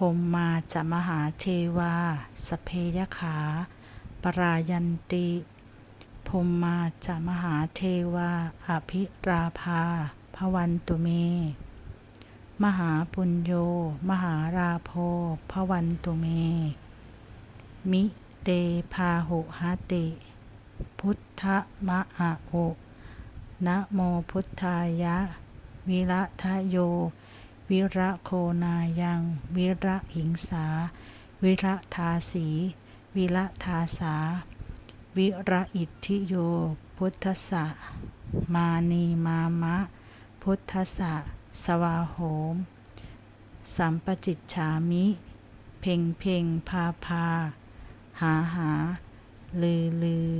พมมาจะมหาเทวา สเพยขา ปรายันติพมมาจะมหาเทวา อภิราภา พวันตุเม มหาปุญโย มหาราโพพวันตุเม มิเตพาหุหาติ พุทธมะอะโอนะโมพุทธายะ วิระทะโย วิระโคนายัง วิระหิงสา วิระทาสี วิระทาสา วิระอิทธิโย พุทธสะมานีมามะ พุทธสะสวาโหม สัมปจิตฉามิ เพ่งเพ่งพาพา หาหา ลือลือ